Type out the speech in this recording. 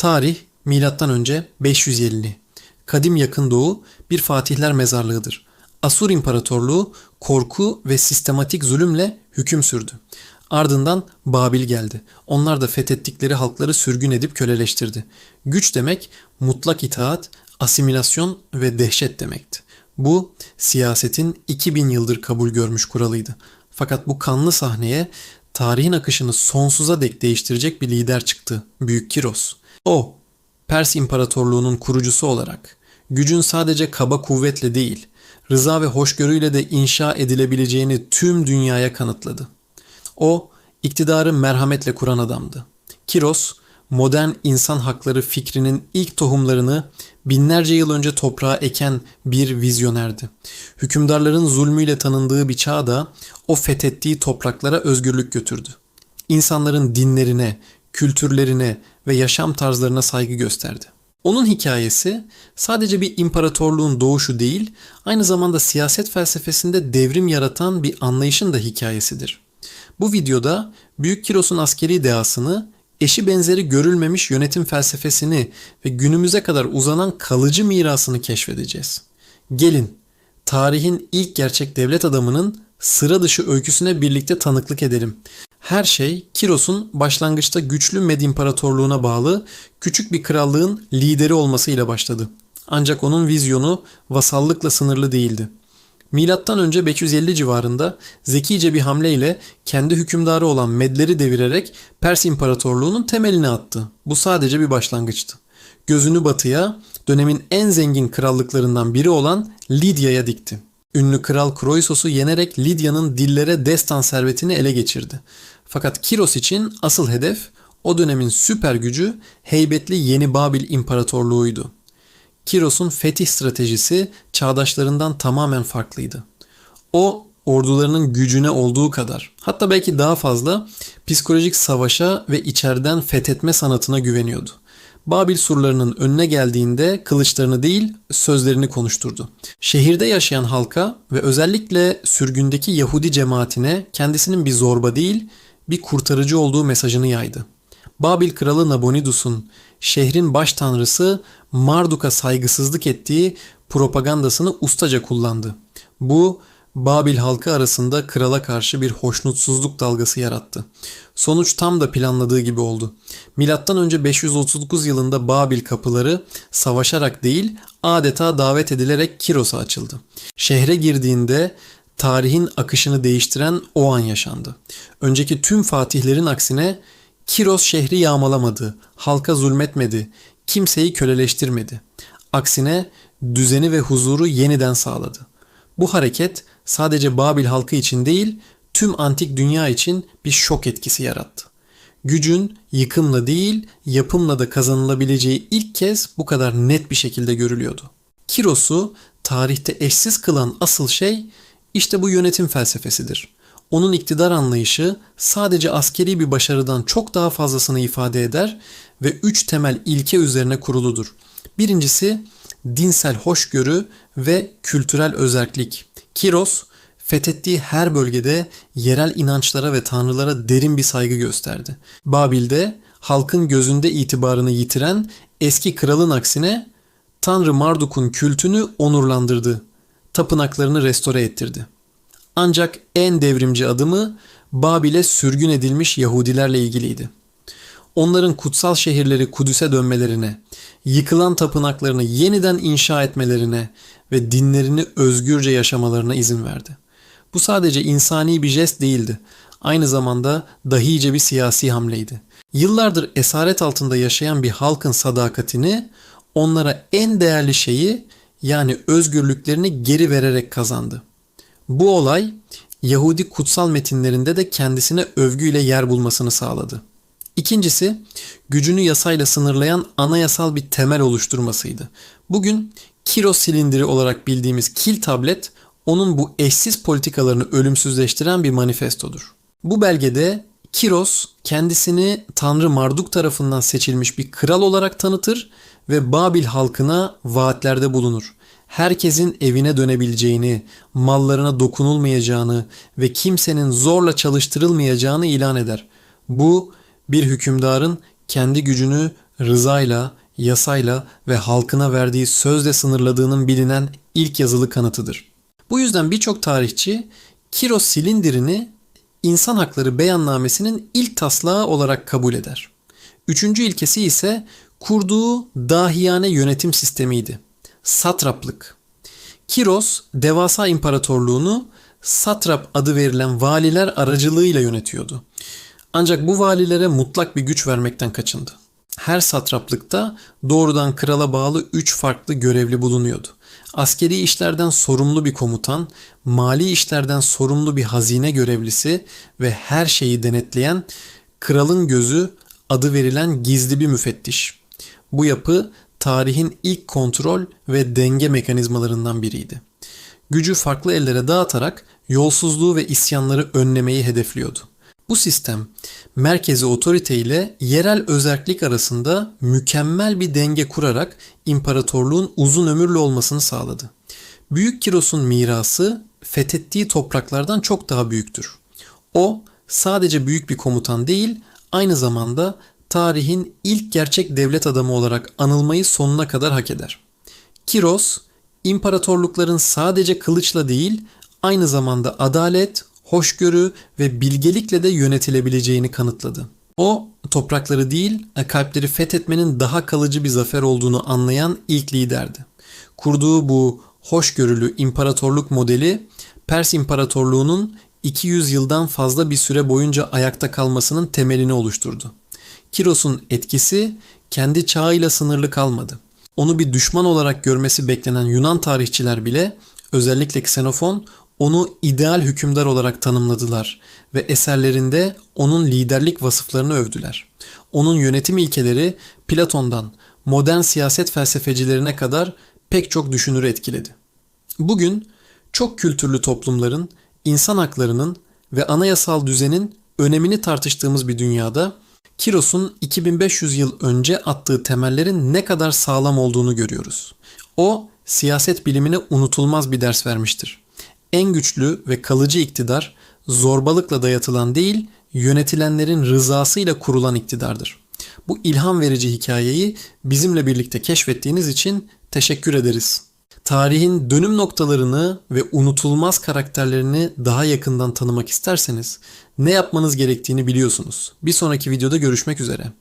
Tarih milattan önce 550. Kadim Yakın Doğu bir fatihler mezarlığıdır. Asur İmparatorluğu korku ve sistematik zulümle hüküm sürdü. Ardından Babil geldi. Onlar da fethettikleri halkları sürgün edip köleleştirdi. Güç demek mutlak itaat, asimilasyon ve dehşet demekti. Bu siyasetin 2000 yıldır kabul görmüş kuralıydı. Fakat bu kanlı sahneye tarihin akışını sonsuza dek değiştirecek bir lider çıktı. Büyük Kiros. O, Pers İmparatorluğu'nun kurucusu olarak gücün sadece kaba kuvvetle değil, rıza ve hoşgörüyle de inşa edilebileceğini tüm dünyaya kanıtladı. O, iktidarı merhametle kuran adamdı. Kiros, modern insan hakları fikrinin ilk tohumlarını binlerce yıl önce toprağa eken bir vizyonerdi. Hükümdarların zulmüyle tanındığı bir çağda o fethettiği topraklara özgürlük götürdü. İnsanların dinlerine, kültürlerine ve yaşam tarzlarına saygı gösterdi. Onun hikayesi sadece bir imparatorluğun doğuşu değil, aynı zamanda siyaset felsefesinde devrim yaratan bir anlayışın da hikayesidir. Bu videoda Büyük Kiros'un askeri dehasını, eşi benzeri görülmemiş yönetim felsefesini ve günümüze kadar uzanan kalıcı mirasını keşfedeceğiz. Gelin, tarihin ilk gerçek devlet adamının sıra dışı öyküsüne birlikte tanıklık edelim. Her şey Kiros'un başlangıçta güçlü Med İmparatorluğu'na bağlı küçük bir krallığın lideri olmasıyla başladı. Ancak onun vizyonu vasallıkla sınırlı değildi. Milattan önce 550 civarında zekice bir hamleyle kendi hükümdarı olan Medleri devirerek Pers İmparatorluğu'nun temelini attı. Bu sadece bir başlangıçtı. Gözünü batıya, dönemin en zengin krallıklarından biri olan Lidya'ya dikti. Ünlü kral Kroisos'u yenerek Lidya'nın dillere destan servetini ele geçirdi. Fakat Kiros için asıl hedef o dönemin süper gücü heybetli Yeni Babil İmparatorluğu'ydu. Kiros'un fetih stratejisi çağdaşlarından tamamen farklıydı. O ordularının gücüne olduğu kadar hatta belki daha fazla psikolojik savaşa ve içeriden fethetme sanatına güveniyordu. Babil surlarının önüne geldiğinde kılıçlarını değil sözlerini konuşturdu. Şehirde yaşayan halka ve özellikle sürgündeki Yahudi cemaatine kendisinin bir zorba değil bir kurtarıcı olduğu mesajını yaydı. Babil kralı Nabonidus'un şehrin baş tanrısı Marduk'a saygısızlık ettiği propagandasını ustaca kullandı. Bu Babil halkı arasında krala karşı bir hoşnutsuzluk dalgası yarattı. Sonuç tam da planladığı gibi oldu. Milattan önce 539 yılında Babil kapıları savaşarak değil adeta davet edilerek Kiros'a açıldı. Şehre girdiğinde tarihin akışını değiştiren o an yaşandı. Önceki tüm fatihlerin aksine Kiros şehri yağmalamadı, halka zulmetmedi, kimseyi köleleştirmedi. Aksine düzeni ve huzuru yeniden sağladı. Bu hareket sadece Babil halkı için değil, tüm antik dünya için bir şok etkisi yarattı. Gücün yıkımla değil, yapımla da kazanılabileceği ilk kez bu kadar net bir şekilde görülüyordu. Kiros'u tarihte eşsiz kılan asıl şey işte bu yönetim felsefesidir. Onun iktidar anlayışı sadece askeri bir başarıdan çok daha fazlasını ifade eder ve üç temel ilke üzerine kuruludur. Birincisi dinsel hoşgörü ve kültürel özerklik. Kiros fethettiği her bölgede yerel inançlara ve tanrılara derin bir saygı gösterdi. Babil'de halkın gözünde itibarını yitiren eski kralın aksine Tanrı Marduk'un kültünü onurlandırdı. Tapınaklarını restore ettirdi. Ancak en devrimci adımı Babil'e sürgün edilmiş Yahudilerle ilgiliydi. Onların kutsal şehirleri Kudüs'e dönmelerine, yıkılan tapınaklarını yeniden inşa etmelerine ve dinlerini özgürce yaşamalarına izin verdi. Bu sadece insani bir jest değildi. Aynı zamanda dahice bir siyasi hamleydi. Yıllardır esaret altında yaşayan bir halkın sadakatini onlara en değerli şeyi yani özgürlüklerini geri vererek kazandı. Bu olay Yahudi kutsal metinlerinde de kendisine övgüyle yer bulmasını sağladı. İkincisi gücünü yasayla sınırlayan anayasal bir temel oluşturmasıydı. Bugün Kiros silindiri olarak bildiğimiz kil tablet onun bu eşsiz politikalarını ölümsüzleştiren bir manifestodur. Bu belgede Kiros kendisini Tanrı Marduk tarafından seçilmiş bir kral olarak tanıtır ve Babil halkına vaatlerde bulunur. Herkesin evine dönebileceğini, mallarına dokunulmayacağını ve kimsenin zorla çalıştırılmayacağını ilan eder. Bu bir hükümdarın kendi gücünü rızayla, yasayla ve halkına verdiği sözle sınırladığının bilinen ilk yazılı kanıtıdır. Bu yüzden birçok tarihçi Kiros silindirini insan hakları beyannamesinin ilk taslağı olarak kabul eder. Üçüncü ilkesi ise kurduğu dahiyane yönetim sistemiydi. Satraplık. Kiros devasa imparatorluğunu satrap adı verilen valiler aracılığıyla yönetiyordu. Ancak bu valilere mutlak bir güç vermekten kaçındı. Her satraplıkta doğrudan krala bağlı üç farklı görevli bulunuyordu. Askeri işlerden sorumlu bir komutan, mali işlerden sorumlu bir hazine görevlisi ve her şeyi denetleyen kralın gözü adı verilen gizli bir müfettiş. Bu yapı tarihin ilk kontrol ve denge mekanizmalarından biriydi. Gücü farklı ellere dağıtarak yolsuzluğu ve isyanları önlemeyi hedefliyordu. Bu sistem merkezi otorite ile yerel özerklik arasında mükemmel bir denge kurarak imparatorluğun uzun ömürlü olmasını sağladı. Büyük Kiros'un mirası fethettiği topraklardan çok daha büyüktür. O sadece büyük bir komutan değil, aynı zamanda tarihin ilk gerçek devlet adamı olarak anılmayı sonuna kadar hak eder. Kiros, imparatorlukların sadece kılıçla değil, aynı zamanda adalet, hoşgörü ve bilgelikle de yönetilebileceğini kanıtladı. O, toprakları değil, kalpleri fethetmenin daha kalıcı bir zafer olduğunu anlayan ilk liderdi. Kurduğu bu hoşgörülü imparatorluk modeli, Pers İmparatorluğu'nun 200 yıldan fazla bir süre boyunca ayakta kalmasının temelini oluşturdu. Kiros'un etkisi kendi çağıyla sınırlı kalmadı. Onu bir düşman olarak görmesi beklenen Yunan tarihçiler bile özellikle Xenofon onu ideal hükümdar olarak tanımladılar ve eserlerinde onun liderlik vasıflarını övdüler. Onun yönetim ilkeleri Platon'dan modern siyaset felsefecilerine kadar pek çok düşünürü etkiledi. Bugün çok kültürlü toplumların, insan haklarının ve anayasal düzenin önemini tartıştığımız bir dünyada Kiros'un 2500 yıl önce attığı temellerin ne kadar sağlam olduğunu görüyoruz. O siyaset bilimine unutulmaz bir ders vermiştir. En güçlü ve kalıcı iktidar zorbalıkla dayatılan değil, yönetilenlerin rızasıyla kurulan iktidardır. Bu ilham verici hikayeyi bizimle birlikte keşfettiğiniz için teşekkür ederiz. Tarihin dönüm noktalarını ve unutulmaz karakterlerini daha yakından tanımak isterseniz ne yapmanız gerektiğini biliyorsunuz. Bir sonraki videoda görüşmek üzere.